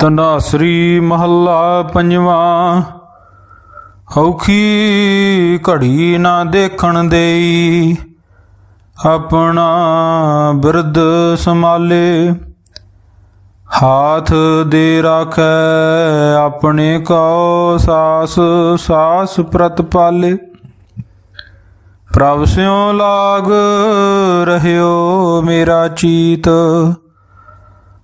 ਤਨਾਸਰੀ ਮਹੱਲਾ ਪੰਜਵਾਂ। ਔਖੀ ਘੜੀ ਨਾ ਦੇਖਣ ਦੇਈ। ਆਪਣਾ ਬਿਰਧ ਸੰਭਾਲੇ। ਹਾਥ ਦੇ ਰਾਖੈ ਆਪਣੇ ਕਉ ਸਾਸ ਸਾਸ ਪ੍ਰਤਪਾਲੇ ਪ੍ਰਭ ਸਿਉ ਲਾਗ ਰਹਿਓ ਮੇਰਾ ਚੀਤ।